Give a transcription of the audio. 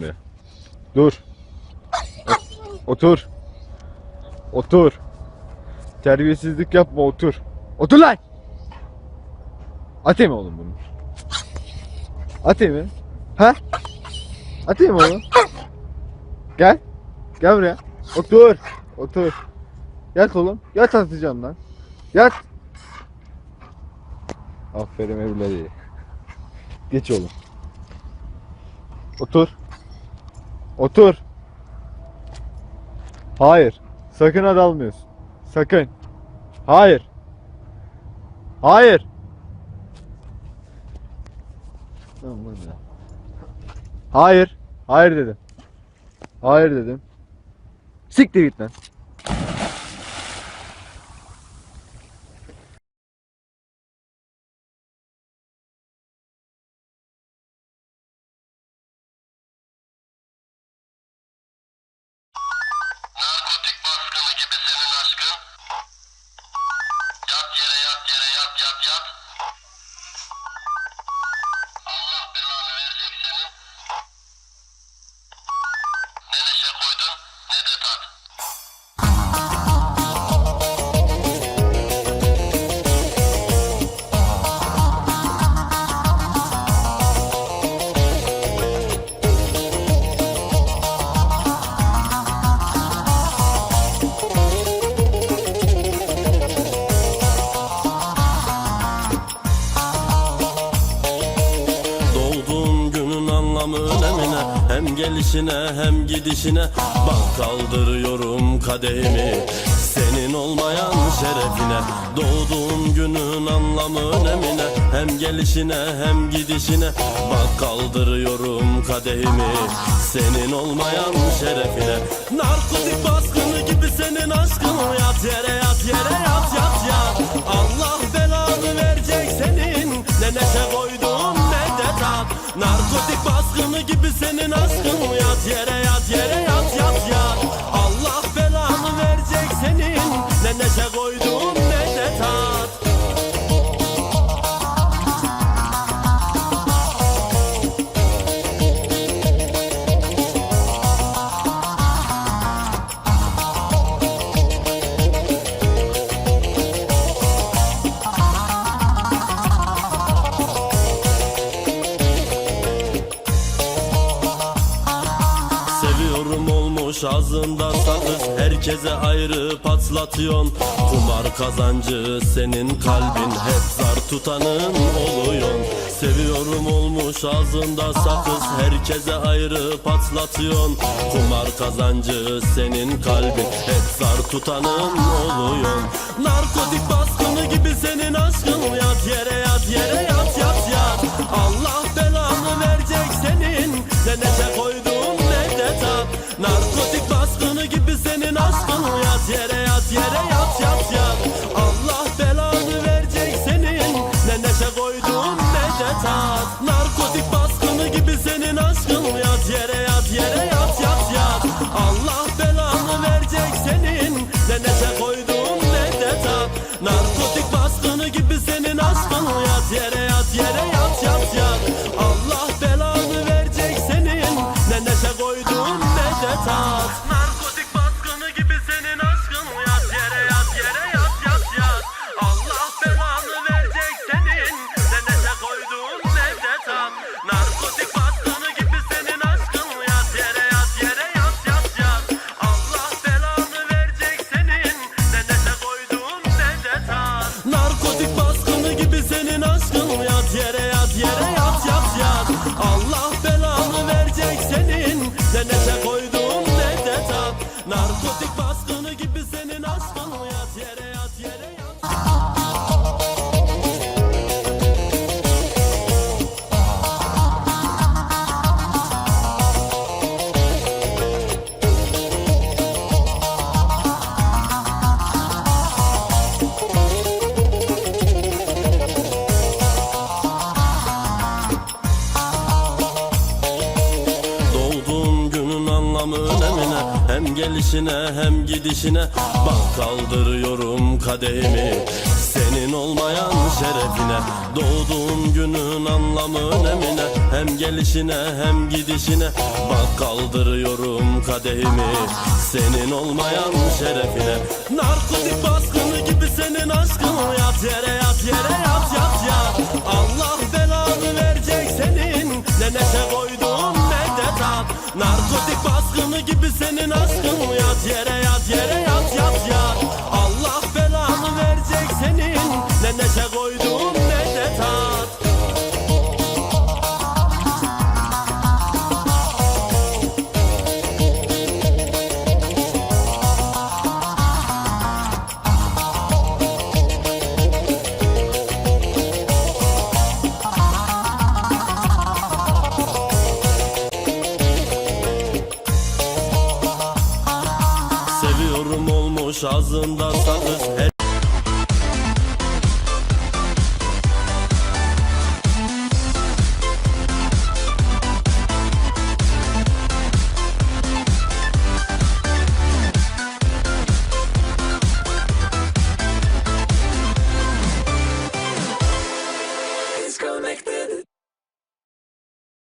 buraya. Dur. Ot- Otur. Otur. Terbiyesizlik yapma otur. Otur lan. Atayım oğlum bunu? Atayım mı? Ha? Atayım oğlum? Gel. Gel buraya. Otur. Otur. Yat oğlum. Yat atacağım lan. Yat. Aferin evladı. Geç oğlum. Otur. Otur. Hayır. Sakın adı almıyorsun. Sakın. Hayır. Hayır. Hayır. Hayır dedim. Hayır dedim. Siktir git lan. Önemine Hem gelişine hem gidişine. Bak kaldırıyorum kadehimi. Senin olmayan şerefine Doğduğun günün anlamı önemine Hem gelişine hem gidişine. Bak kaldırıyorum kadehimi. Senin olmayan şerefine. Narkotik baskını gibi senin aşkın Yat. Yere yat yere yat yat yat. Allah belanı verecek senin. Ne neşe koydun ne de tat Narkotik baskını senin aşkın Yat yere Seviyorum olmuş ağzında sakız Herkese ayrı patlatıyorsun. Kumar kazancı senin kalbin Hep zar tutanın oluyorsun. Seviyorum olmuş ağzında sakız Herkese ayrı patlatıyorsun. Kumar kazancı senin kalbin Hep zar tutanın oluyorsun. Narkotik baskını aşkın Yat yere gelişine hem gidişine Bak kaldırıyorum kadehimi. Senin olmayan şerefine Doğduğun günün anlamı önemine Hem gelişine hem gidişine Bak kaldırıyorum kadehimi. Senin olmayan şerefine Narkotik baskını gibi senin aşkın. Yat yere yat yere yat yat ya Allah belanı verecek senin. Ne neşe koydum ne de tat Narkotik baskını gibi senin aşkın. Yat yere Seviyorum olmuş ağzında sakız